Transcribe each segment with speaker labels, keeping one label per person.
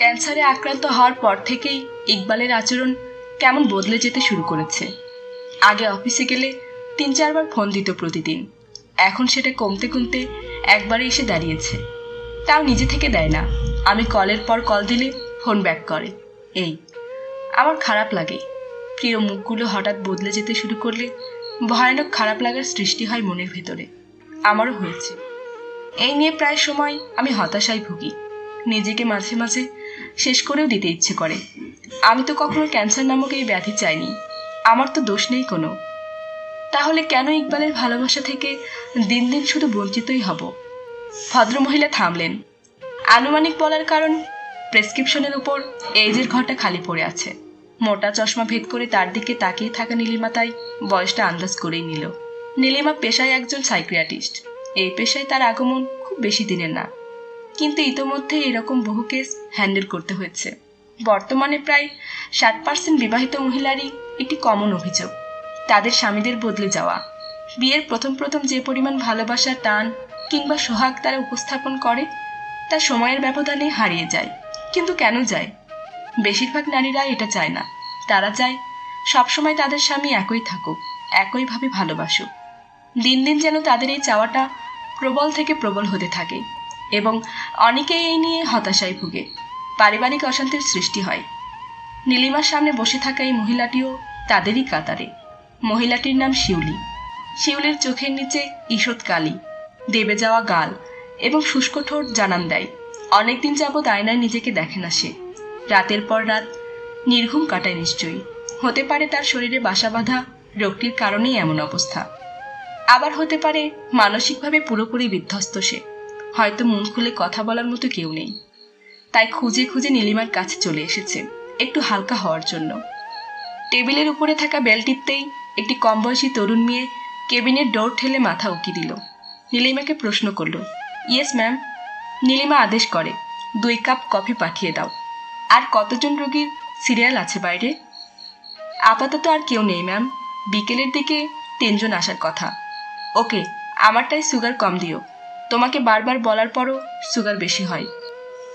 Speaker 1: ক্যান্সারে আক্রান্ত হওয়ার পর থেকেই ইকবালের আচরণ কেমন বদলে যেতে শুরু করেছে। আগে অফিসে গেলে তিন চারবার ফোন দিত প্রতিদিন। এখন সেটা কমতে কমতে একবারে এসে দাঁড়িয়েছে। তাও নিজে থেকে দেয় না। আমি কলের পর কল দিলে ফোন ব্যাক করে। এই, আমার খারাপ লাগে। প্রিয় মুখগুলো হঠাৎ বদলে যেতে শুরু করলে ভয়ানক খারাপ লাগার সৃষ্টি হয় মনের ভেতরে। আমারও হয়েছে। এই নিয়ে প্রায় সময় আমি হতাশায় ভুগি। নিজেকে মাঝে মাঝে শেষ করেও দিতে ইচ্ছে করে। আমি তো কখনো ক্যান্সার নামক এই ব্যাধি চাইনি। আমার তো দোষ নেই কোনো। তাহলে কেন ইকবালের ভালোবাসা থেকে দিন দিন শুধু বঞ্চিতই হব? ভদ্রমহিলা থামলেন। আনুমানিক বলার কারণ, প্রেসক্রিপশনের উপর এইজের ঘরটা খালি পড়ে আছে। মোটা চশমা ভেদ করে তার দিকে তাকিয়ে থাকা নীলিমা তাই বয়সটা আন্দাজ করেই নিল। নীলিমা পেশায় একজন সাইক্রিয়াটিস্ট এই পেশায় তার আগমন খুব বেশি দিনের না। কিন্তু ইতোমধ্যে এরকম বহু কেস হ্যান্ডেল করতে হয়েছে। বর্তমানে প্রায় ষাট পার্সেন্ট বিবাহিত মহিলারই একটি কমন অভিযোগ। তাদের স্বামীদের বদলে যাওয়া। বিয়ের প্রথম প্রথম যে পরিমাণ ভালোবাসা, টান কিংবা সোহাগ তারা উপস্থাপন করে, তা সময়ের ব্যবধানে হারিয়ে যায়। কিন্তু কেন যায়? বেশিরভাগ নারীরা এটা চায় না। তারা চায় সবসময় তাদের স্বামী একই থাকুক, একইভাবে ভালোবাসুক। দিন দিন যেন তাদের এই চাওয়াটা প্রবল থেকে প্রবল হতে থাকে। এবং অনেকেই এই নিয়ে হতাশায় ভুগে। পারিবারিক অশান্তির সৃষ্টি হয়। নীলিমার সামনে বসে থাকা এই মহিলাটিও তাদেরই কাতারে। মহিলাটির নাম শিউলি। শিউলির চোখের নিচে ঈষৎ কালি। দেবে যাওয়া গাল এবং শুষ্ক ঠোঁট জানান দেয়। অনেকদিন যাবৎ আয়নায় নিজেকে দেখে না সে। রাতের পর রাত, নির্ঘুম কাটায় নিশ্চয়ই। হতে পারে তার শরীরে বাসা বাঁধা রোগটির কারণেই এমন অবস্থা। আবার হতে পারে মানসিকভাবে পুরোপুরি বিধ্বস্ত সে। হয়তো মন খুলে কথা বলার মতো কেউ নেই। তাই খুঁজে খুঁজে নীলিমার কাছে চলে এসেছে, একটু হালকা হওয়ার জন্য। টেবিলের উপরে থাকা বেল টিপতেই একটি কম বয়সী তরুণ মেয়ে কেবিনের ডোর ঠেলে মাথা উকি দিল। নীলিমাকে প্রশ্ন করল, ইয়েস, ম্যাম। নীলিমা আদেশ করে, দুই কাপ কফি পাঠিয়ে দাও। আর কতজন রোগীর সিরিয়াল আছে বাইরে? আপাতত আর কেউ নেই, ম্যাম। বিকেলের দিকে তিনজন আসার কথা। ওকে, আমারটাই সুগার কম দিও। তোমাকে বারবার বলার পরও সুগার বেশি হয়।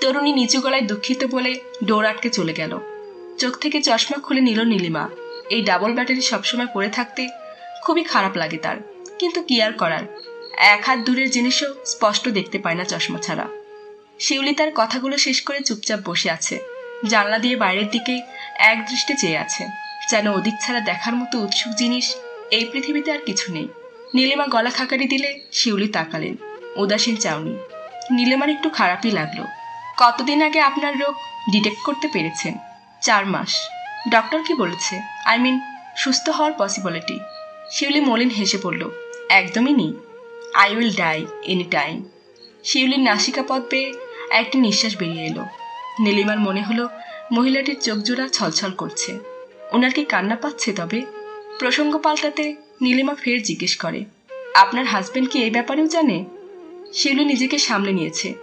Speaker 1: তরুণী নিচু গলায় দুঃখিত বলে ডোর আটকে চলে গেল। চোখ থেকে চশমা খুলে নিল নীলিমা। এই ডাবল ব্যাটারি সবসময় পরে থাকতে খুবই খারাপ লাগে তার। কিন্তু কি আর করার? এক হাত দূরের জিনিসও স্পষ্ট দেখতে পায় না চশমা ছাড়া। শিউলি তার কথাগুলো শেষ করে চুপচাপ বসে আছে। জানলা দিয়ে বাইরের দিকে এক দৃষ্টে চেয়ে আছে। যেন ওদিক ছাড়া দেখার মতো উৎসুক জিনিস এই পৃথিবীতে আর কিছু নেই। নীলিমা গলা খাকারি দিলে শিউলি তাকালেন। উদাসীন চাউনি। নীলিমার একটু খারাপই লাগল। কতদিন আগে আপনার রোগ ডিটেক্ট করতে পেরেছেন? চার মাস। ডক্টর কি বলেছে? আই মিন, সুস্থ হওয়ার পসিবিলিটি। শিউলি মলিন হেসে পড়ল, একদমই নেই। I will die any time শিউলির নাসিকা পথ পেয়ে একটি নিঃশ্বাস বেরিয়ে এলো। নীলিমার মনে হলো, মহিলাটির চোখ জোড়া ছলছল করছে। ওনার কি কান্না পাচ্ছে তবে? প্রসঙ্গ পাল্টাতে নীলিমা ফের জিজ্ঞেস করে, আপনার হাজবেন্ড কি এই ব্যাপারেও জানে? শিউলি নিজেকে সামলে নিয়েছে।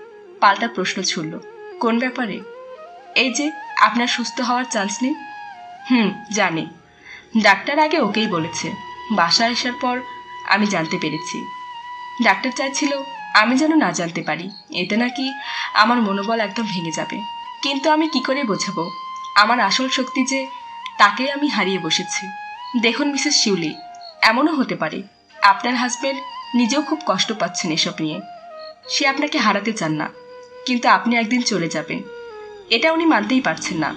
Speaker 1: পাল্টা প্রশ্ন ছুড়ল। কোন ব্যাপারে? এই যে, আপনার সুস্থ হওয়ার চান্স নেই? হুম, জানে। ডাক্তার আগে ওকেই বলেছে। বাসায় আসার পর আমি জানতে পেরেছি। ডাক্তার চাইছিল আমি যেন না জানতে পারি। এতে নাকি আমার মনোবল একদম ভেঙে যাবে। কিন্তু আমি কি করে বোঝাবো? আমার আসল শক্তি যে, তাকে আমি হারিয়ে বসেছি। দেখুন মিসেস শিউলি, এমনও হতে পারে। আপনার হাজবেন্ড নিজেও খুব কষ্ট পাচ্ছেন এসব নিয়ে। সে আপনাকে হারাতে চান না, কিন্তু আপনি একদিন চলে যাবেন। এটা উনি মানতেই পারছেন না।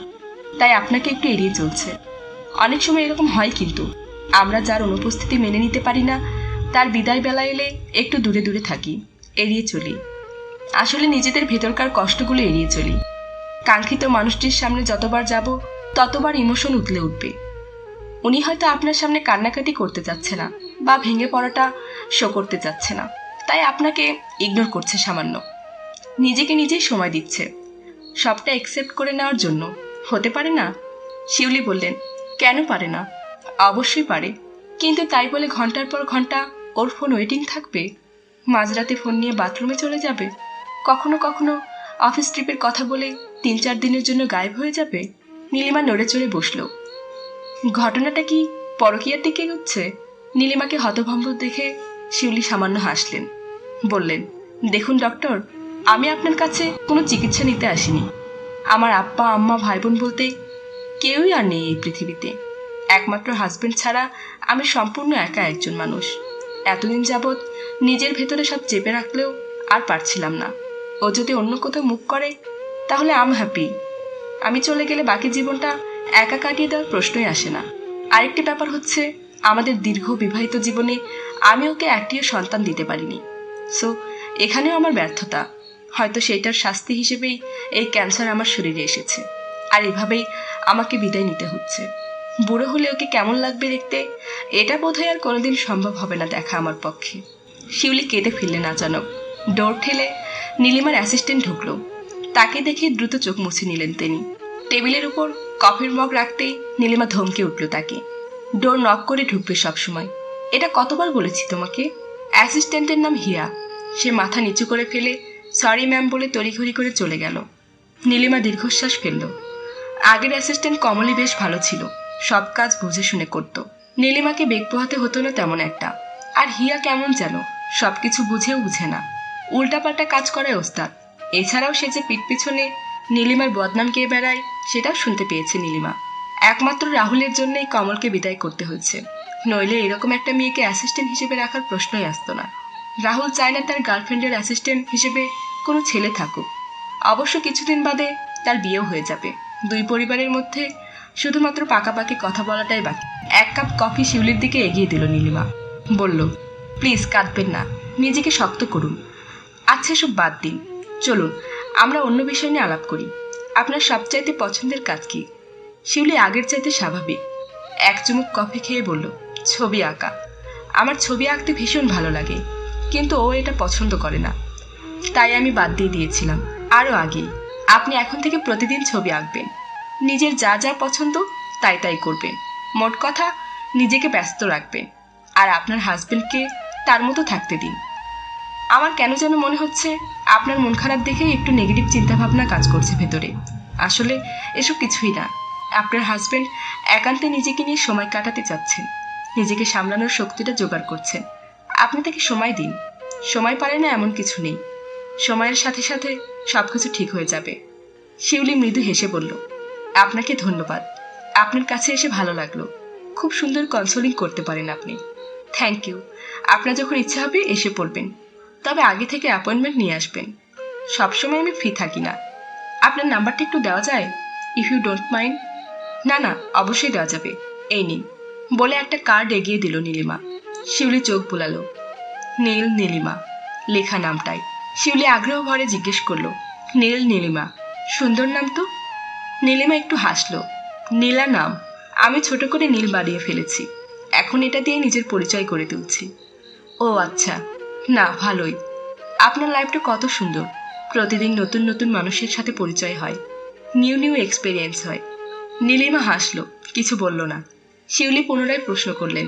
Speaker 1: তাই আপনাকে একটু এড়িয়ে চলছে। অনেক সময় এরকম হয় কিন্তু। আমরা যার অনুপস্থিতি মেনে নিতে পারি না, তার বিদায় বেলা এলে একটু দূরে দূরে থাকি, এড়িয়ে চলি। আসলে নিজেদের ভেতরকার কষ্টগুলো এড়িয়ে চলি। কাঙ্ক্ষিত মানুষটির সামনে যতবার যাব, ততবার ইমোশন উতলে উঠবে। উনি হয়তো আপনার সামনে কান্নাকাটি করতে চাচ্ছে না বা ভেঙে পড়াটা শো করতে চাচ্ছে না। তাই আপনাকে ইগনোর করছে সামান্য। নিজেকে নিজেই সময় দিচ্ছে। সবটা অ্যাকসেপ্ট করে নেওয়ার জন্য। হতে পারে না? শিউলি বললেন, কেন পারে না? অবশ্যই পারে। কিন্তু তাই বলে ঘণ্টার পর ঘণ্টা ওর ফোন ওয়েটিং থাকবে? মাঝরাতে ফোন নিয়ে বাথরুমে চলে যাবে? কখনো কখনো অফিস ট্রিপের কথা বলে তিন চার দিনের জন্য গায়েব হয়ে যাবে? নীলিমা নড়ে চড়ে বসল। ঘটনাটা কি পরকীয়ার দিকে হচ্ছে? নীলিমাকে হতভম্ব দেখে শিউলি সামান্য হাসলেন। বললেন, দেখুন ডক্টর, আমি আপনার কাছে কোনো চিকিৎসা নিতে আসিনি। আমার আব্বা আম্মা ভাই বোন বলতে কেউই আর নেই এই পৃথিবীতে। একমাত্র হাজবেন্ড ছাড়া আমি সম্পূর্ণ একা একজন মানুষ। এতদিন যাবৎ নিজের ভেতরে সব চেপে রাখলেও আর পারছিলাম না। ও যদি অন্য কোথাও মুখ করে, তাহলে আম হ্যাপি আমি চলে গেলে বাকি জীবনটা একা কাটিয়ে দেওয়ার প্রশ্নই আসে না। আরেকটি ব্যাপার হচ্ছে আমাদের দীর্ঘ বিবাহিত জীবনে আমি ওকে একটিও সন্তান দিতে পারিনি। সো এখানেও আমার ব্যর্থতা। হয়তো সেইটার শাস্তি হিসেবেই এই ক্যান্সার আমার শরীরে এসেছে। আর এভাবেই আমাকে বিদায় নিতে হচ্ছে। বুড়ো হলে ওকে কেমন লাগবে দেখতে? এটা বোধহয় আর কোনোদিন সম্ভব হবে না দেখা আমার পক্ষে। শিউলি কেঁদে ফিরলেন আচানক ডোর ঠেলে নীলিমার অ্যাসিস্ট্যান্ট ঢুকলো। তাকে দেখে দ্রুত চোখ মুছে নিলেন তিনি। টেবিলের উপর কফির মগ রাখতেই নীলিমা ধমকে উঠল তাকে। ডোর নক করে ঢুকবে সবসময়। এটা কতবার বলেছি তোমাকে? অ্যাসিস্ট্যান্টের নাম হিয়া সে মাথা নিচু করে ফেলে সরি ম্যাম বলে তড়িঘড়ি করে চলে গেল। নীলিমা দীর্ঘশ্বাস ফেলল। আগের অ্যাসিস্ট্যান্ট কমলি বেশ ভালো ছিল। সব কাজ বুঝে শুনে করত। নীলিমাকে বেগ পোহাতে হতো না তেমন একটা। আর হিয়া কেমন যেন, সবকিছু বুঝেও বুঝে না। উল্টাপাল্টা কাজ করায় ওস্তাদ। এছাড়াও সে যে পিঠ পিছনে নীলিমার বদনাম কে বেড়ায়, সেটাও শুনতে পেয়েছে নীলিমা। একমাত্র রাহুলের জন্যই কমলকে বিদায় করতে হয়েছে। নইলে এরকম একটা মেয়েকে অ্যাসিস্ট্যান্ট হিসেবে রাখার প্রশ্নই আসতো না। রাহুল চায় না তার গার্লফ্রেন্ডের অ্যাসিস্ট্যান্ট হিসেবে কোনো ছেলে থাকুক। অবশ্য কিছুদিন বাদে তার বিয়েও হয়ে যাবে। দুই পরিবারের মধ্যে শুধুমাত্র পাকাপাকি কথা বলাটাই বাকি। এক কাপ কফি শিউলির দিকে এগিয়ে দিল নীলিমা। বলল, প্লিজ কাঁদবেন না, নিজেকে শক্ত করুন। আচ্ছা সব বাদ দিন। চলুন, আমরা অন্য বিষয় নিয়ে আলাপ করি। আপনার সবচাইতে পছন্দের কাজ কি? শিউলি আগের চাইতে স্বাভাবিক। এক চুমুক কফি খেয়ে বলল, ছবি আঁকা। আমার ছবি আঁকতে ভীষণ ভালো লাগে, কিন্তু ও এটা পছন্দ করে না। তাই আমি বাদ দিয়ে দিয়েছিলাম। আরও আগে, আপনি এখন থেকে প্রতিদিন ছবি আঁকবেন। নিজের যা যা পছন্দ, তাই তাই করবেন। মোট কথা, নিজেকে ব্যস্ত রাখবেন। আর আপনার হাজবেন্ডকে তার মতো থাকতে দিন। আমার কেন যেন মনে হচ্ছে, আপনার মন খারাপ দেখেই একটু নেগেটিভ চিন্তাভাবনা কাজ করছে ভেতরে। আসলে এসব কিছুই না। আপনার হাজবেন্ড একান্তে নিজেকে নিয়ে সময় কাটাতে চাচ্ছেন। নিজেকে সামলানোর শক্তিটা জোগাড় করছেন। আপনি তাকে সময় দিন। সময় পারে না এমন কিছু নেই। সময়ের সাথে সাথে সব কিছু ঠিক হয়ে যাবে। শিউলি মৃদু হেসে বলল, আপনাকে ধন্যবাদ। আপনার কাছে এসে ভালো লাগল। খুব সুন্দর কনসোলিং করতে পারেন আপনি। থ্যাংক ইউ আপনার যখন ইচ্ছা হবে এসে পড়বেন তবে আগে থেকে অ্যাপয়েন্টমেন্ট নিয়ে আসবেন। সবসময় আমি ফ্রি থাকি না। আপনার নাম্বারটা একটু দেওয়া যায়? ইফ ইউ ডোন্ট মাইন্ড না না, অবশ্যই দেওয়া যাবে। এই নিন। বলে একটা কার্ড এগিয়ে দিল নীলিমা। শিউলি চোখ বুলালো। নীল নীলিমা, লেখা নামটাই। শিউলি আগ্রহ ভরে জিজ্ঞেস করল, নীল নীলিমা, সুন্দর নাম তো? নীলিমা একটু হাসলো। নীলা নাম, আমি ছোট করে নীল বাড়িয়ে ফেলেছি। এখন এটা দিয়ে নিজের পরিচয় করে তুলছি। ও আচ্ছা না, ভালোই। আপনার লাইফটা কত সুন্দর। প্রতিদিন নতুন নতুন মানুষের সাথে পরিচয় হয়। নিউ নিউ এক্সপিরিয়েন্স হয়। নীলিমা হাসলো, কিছু বলল না। শিউলি পুনরায় প্রশ্ন করলেন,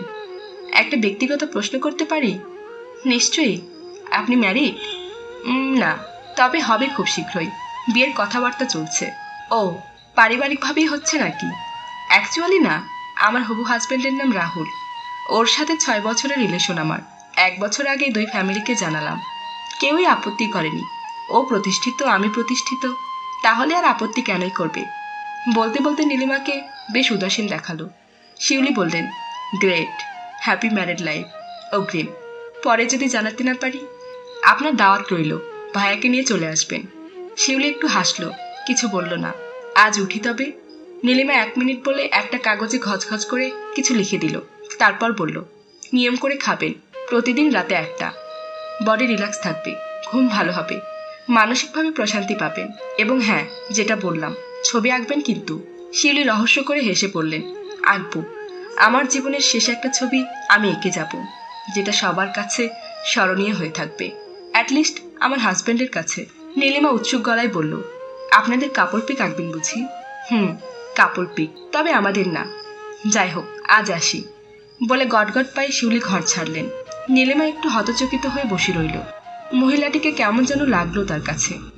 Speaker 1: একটা ব্যক্তিগত প্রশ্ন করতে পারি? নিশ্চয়ই। আপনি ম্যারিড না। তবে হবে খুব শীঘ্রই। বিয়ের কথাবার্তা চলছে। ও, পারিবারিকভাবেই হচ্ছে নাকি? অ্যাকচুয়ালি না। আমার হবু হাজবেন্ডের নাম রাহুল। ওর সাথে ছয় বছরের রিলেশন আমার। এক বছর আগে দুই ফ্যামিলিকে জানালাম। কেউই আপত্তি করেনি। ও প্রতিষ্ঠিত, আমি প্রতিষ্ঠিত। তাহলে আর আপত্তি কেনই করবে? বলতে বলতে নীলিমাকে বেশ উদাসীন দেখাল। শিউলি বললেন গ্রেট হ্যাপি ম্যারেড লাইফ অগ্রিম পরে যদি জানাতে না পারি, আপনার দাওয়াত রইল, ভাইয়াকে নিয়ে চলে আসবেন শিউলি একটু হাসলো, কিছু বলল না। আজ উঠি তবে নীলিমা এক মিনিট বলে একটা কাগজে ঘচঘচ করে কিছু লিখে দিল। তারপর বলল, নিয়ম করে খাবেন, প্রতিদিন রাতে একটা। বডি রিল্যাক্স থাকবে, ঘুম ভালো হবে। মানসিকভাবে প্রশান্তি পাবেন। এবং হ্যাঁ যেটা বললাম ছবি আঁকবেন কিন্তু। শিউলি রহস্য করে হেসে পড়লেন আঁকবো আমার জীবনের শেষ একটা ছবি আমি এঁকে যাব, যেটা সবার কাছে স্মরণীয় হয়ে থাকবে। অ্যাটলিস্ট আমার হাজব্যান্ডের কাছে। নীলিমা উৎসুক গলায় বলল, আপনাদের কাপড় পিক আঁকবেন বুঝি? হুম, কাপড় পিক, তবে আমাদের না। যাই হোক, আজ আসি। বলে গটগট পায়ে শিউলি ঘর ছাড়লেন। নীলিমা একটু হতচকিত হয়ে বসে রইল। মহিলাটিকে কেমন যেন লাগল তার কাছে।